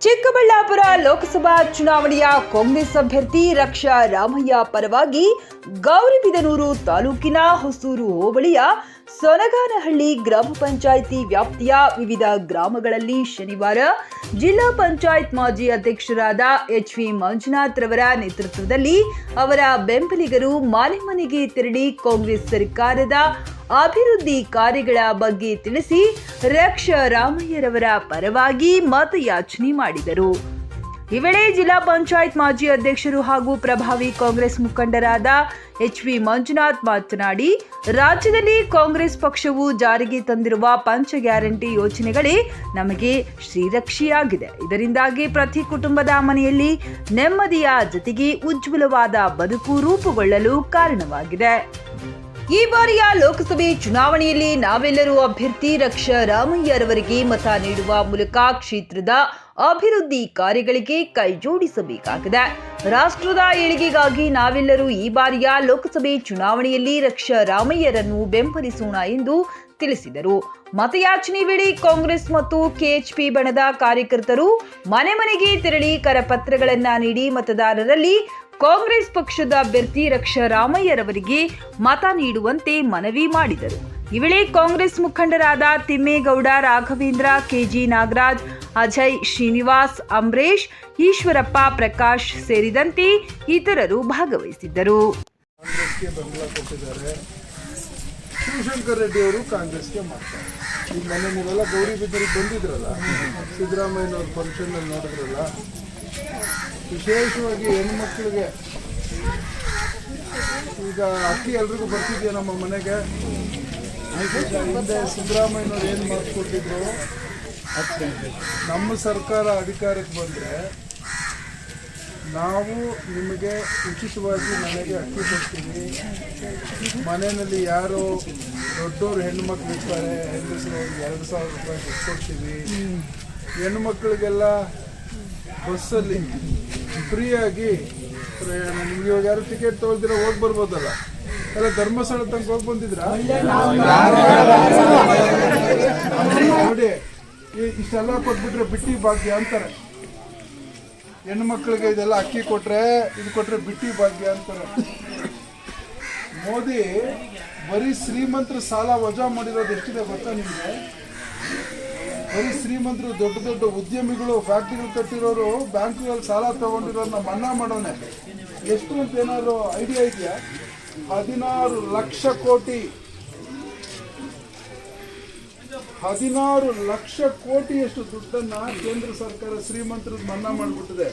ಚಿಕ್ಕಬಳ್ಳಾಪುರ ಲೋಕಸಭಾ ಚುನಾವಣೆಯ ಕಾಂಗ್ರೆಸ್ ಅಭ್ಯರ್ಥಿ ರಕ್ಷಾ ರಾಮಯ್ಯ ಪರವಾಗಿ ಗೌರಿಬಿದನೂರು ತಾಲೂಕಿನ ಹೊಸೂರು ಹೋಬಳಿಯ ಸೊನಗಾನಹಳ್ಳಿ ಗ್ರಾಮ ಪಂಚಾಯಿತಿ ವ್ಯಾಪ್ತಿಯ ವಿವಿಧ ಗ್ರಾಮಗಳಲ್ಲಿ ಶನಿವಾರ ಜಿಲ್ಲಾ ಪಂಚಾಯತ್ ಮಾಜಿ ಅಧ್ಯಕ್ಷರಾದ ಎಚ್ ವಿ ಮಂಜುನಾಥ್ ರವರ ನೇತೃತ್ವದಲ್ಲಿ ಅವರ ಬೆಂಬಲಿಗರು ಮನೆ ಮನೆಗೆ ತೆರಳಿ ಕಾಂಗ್ರೆಸ್ ಸರ್ಕಾರದ ಅಭಿವೃದ್ಧಿ ಕಾರ್ಯಗಳ ಬಗ್ಗೆ ತಿಳಿಸಿ ರಕ್ಷ ರಾಮಯ್ಯರವರ ಪರವಾಗಿ ಮತಯಾಚನೆ ಮಾಡಿದರು. ಈ ವೇಳೆ ಜಿಲ್ಲಾ ಪಂಚಾಯತ್ ಮಾಜಿ ಅಧ್ಯಕ್ಷರು ಹಾಗೂ ಪ್ರಭಾವಿ ಕಾಂಗ್ರೆಸ್ ಮುಖಂಡರಾದ ಎಚ್ ವಿ ಮಂಜುನಾಥ್ ಮಾತನಾಡಿ, ರಾಜ್ಯದಲ್ಲಿ ಕಾಂಗ್ರೆಸ್ ಪಕ್ಷವು ಜಾರಿಗೆ ತಂದಿರುವ ಪಂಚ ಗ್ಯಾರಂಟಿ ಯೋಜನೆಗಳೇ ನಮಗೆ ಶ್ರೀರಕ್ಷಿಯಾಗಿದೆ. ಇದರಿಂದಾಗಿ ಪ್ರತಿ ಕುಟುಂಬದ ಮನೆಯಲ್ಲಿ ನೆಮ್ಮದಿಯ ಜೊತೆಗೆ ಉಜ್ವಲವಾದ ಬದುಕು ರೂಪುಗೊಳ್ಳಲು ಕಾರಣವಾಗಿದೆ. ಈ ಬಾರಿಯ ಲೋಕಸಭೆ ಚುನಾವಣೆಯಲ್ಲಿ ನಾವೆಲ್ಲರೂ ಅಭ್ಯರ್ಥಿ ರಕ್ಷ ರಾಮಯ್ಯರವರಿಗೆ ಮತ ನೀಡುವ ಮೂಲಕ ಕ್ಷೇತ್ರದ ಅಭಿವೃದ್ಧಿ ಕಾರ್ಯಗಳಿಗೆ ಕೈಜೋಡಿಸಬೇಕಾಗಿದೆ ರಾಷ್ಟ್ರದ ಏಳಿಗೆಗಾಗಿ ನಾವೆಲ್ಲರೂ ಈ ಬಾರಿಯ ಲೋಕಸಭೆ ಚುನಾವಣೆಯಲ್ಲಿ ರಕ್ಷ ರಾಮಯ್ಯರನ್ನು ಬೆಂಬಲಿಸೋಣ ಎಂದು ತಿಳಿಸಿದರು. ಮತಯಾಚನೆ ವೇಳೆ ಕಾಂಗ್ರೆಸ್ ಮತ್ತು ಕೆಎಚ್ಪಿ ಬಣದ ಕಾರ್ಯಕರ್ತರು ಮನೆ ಮನೆಗೆ ತೆರಳಿ ಕರಪತ್ರಗಳನ್ನ ನೀಡಿ ಮತದಾರರಲ್ಲಿ ಕಾಂಗ್ರೆಸ್ ಪಕ್ಷದ ಅಭ್ಯರ್ಥಿ ರಕ್ಷ ರಾಮಯ್ಯರವರಿಗೆ ಮತ ನೀಡುವಂತೆ ಮನವಿ ಮಾಡಿದರು. ಈ ವೇಳೆ ಕಾಂಗ್ರೆಸ್ ಮುಖಂಡರಾದ ತಿಮ್ಮೇಗೌಡ, ರಾಘವೇಂದ್ರ, ಕೆಜಿ ನಾಗರಾಜ್, ಅಜಯ್ ಶ್ರೀನಿವಾಸ್ ಅಂಬರೀಶ್ ಈಶ್ವರಪ್ಪ, ಪ್ರಕಾಶ್ ಸೇರಿದಂತೆ ಇತರರು ಭಾಗವಹಿಸಿದ್ದರು. ಶಿವಶಂಕರ್ ರೆಡ್ಡಿ ಅವರು ಕಾಂಗ್ರೆಸ್ಗೆ ಮಾಡ್ತಾರೆ ಈಗ ಮೊನ್ನೆ ನೀವೆಲ್ಲ ಗೌರಿಬಿದ್ದರಿಗೆ ಬಂದಿದ್ರಲ್ಲ, ಸಿದ್ದರಾಮಯ್ಯನವ್ರ ಫಂಕ್ಷನ್ ನೋಡಿದ್ರಲ್ಲ ವಿಶೇಷವಾಗಿ ಹೆಣ್ಮಕ್ಳಿಗೆ ಈಗ ಅಕ್ಕಿ ಎಲ್ರಿಗೂ ಬರ್ತಿದ್ಯಾ ನಮ್ಮ ಮನೆಗೆ? ಮತ್ತೆ ಹಿಂದೆ ಸಿದ್ದರಾಮಯ್ಯನವ್ರು ಏನು ಮಾಡಿಕೊಟ್ಟಿದ್ರು ನಮ್ಮ ಸರ್ಕಾರ ಅಧಿಕಾರಕ್ಕೆ ಬಂದರೆ ನಾವು ನಿಮಗೆ ಉಚಿತವಾಗಿ ಮನೆಗೆ ಅಕ್ಕಿ ಕೊಡ್ತೀವಿ. ಮನೆಯಲ್ಲಿ ಯಾರು ದೊಡ್ಡವರು ಹೆಣ್ಮಕ್ಳು ಇರ್ತಾರೆ ಹೆಂಗಸರು ಎರಡು ಸಾವಿರ ರೂಪಾಯಿ ಕೊಡ್ತೀವಿ. ಹೆಣ್ಮಕ್ಳಿಗೆಲ್ಲ ಬಸ್ಸಲ್ಲಿ ಫ್ರೀಯಾಗಿ ಪ್ರಯಾಣ ನಿಮ್ಗೆ ಇವಾಗ ಯಾರು ಟಿಕೆಟ್ ತೊಗೊಳ್ದಿರ ಹೋಗಿ ಬರ್ಬೋದಲ್ಲ. ಎಲ್ಲ ಧರ್ಮಸ್ಥಳ ತನಕ ಹೋಗಿ ಬಂದಿದ್ರ? ನೋಡಿ ಇಷ್ಟೆಲ್ಲ ಕೊಟ್ಬಿಟ್ರೆ ಬಿಟ್ಟಿ ಭಾಗ್ಯ ಅಂತಾರೆ. ಹೆಣ್ಣು ಮಕ್ಕಳಿಗೆ ಇದೆಲ್ಲ ಅಕ್ಕಿ ಕೊಟ್ರೆ, ಇದು ಕೊಟ್ರೆ ಬಿಟ್ಟಿ ಭಾಗ್ಯ ಅಂತಾರೆ. ಮೋದಿ ಬರೀ ಶ್ರೀಮಂತರ ಸಾಲ ವಜಾ ಮಾಡಿರೋದು ಎಷ್ಟಿದೆ ಗೊತ್ತಾ ನಿಮಗೆ? ಬರೀ ಶ್ರೀಮಂತರು, ದೊಡ್ಡ ದೊಡ್ಡ ಉದ್ಯಮಿಗಳು ಫ್ಯಾಕ್ಟ್ರಿಗಳು ಕಟ್ಟಿರೋರು, ಬ್ಯಾಂಕ್ಗಳಲ್ಲಿ ಸಾಲ ತಗೊಂಡಿರೋದನ್ನ ಮನ್ನಾ ಮಾಡೋನೆ. ಎಷ್ಟು ಅಂತ ಏನಾದ್ರು ಐಡಿಯಾ ಇದೆಯಾ? ಹದಿನಾರು ಲಕ್ಷ ಕೋಟಿ. ಹದಿನಾರು ಲಕ್ಷ ಕೋಟಿಯಷ್ಟು ದುಡ್ಡನ್ನ ಕೇಂದ್ರ ಸರ್ಕಾರ ಶ್ರೀಮಂತರ ಮನ್ನಾ ಮಾಡಿಬಿಟ್ಟಿದೆ.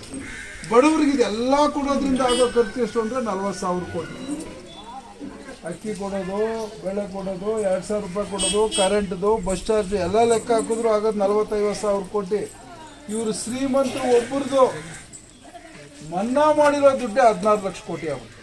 ಬಡವರಿಗೆ ಇದೆಲ್ಲ ಕೊಡೋದ್ರಿಂದ ಆಗೋ ಖರ್ಚು ಎಷ್ಟು ಅಂದ್ರೆ ನಲ್ವತ್ತು ಸಾವಿರ ಕೋಟಿ. ಅಕ್ಕಿ ಕೊಡೋದು, ಬೆಳೆ ಕೊಡೋದು, ಎರಡು ಸಾವಿರ ರೂಪಾಯಿ ಕೊಡೋದು ಕರೆಂಟ್ದು ಬಸ್ ಚಾರ್ಜ್ ಎಲ್ಲ ಲೆಕ್ಕ ಹಾಕಿದ್ರು ಆಗೋದು ನಲ್ವತ್ತೈವತ್ತು ಸಾವಿರ ಕೋಟಿ. ಇವರು ಶ್ರೀಮಂತರು ಒಬ್ಬರದು ಮನ್ನಾ ಮಾಡಿರೋ ದುಡ್ಡೇ ಹದಿನಾರು ಲಕ್ಷ ಕೋಟಿ ಆಗುತ್ತೆ.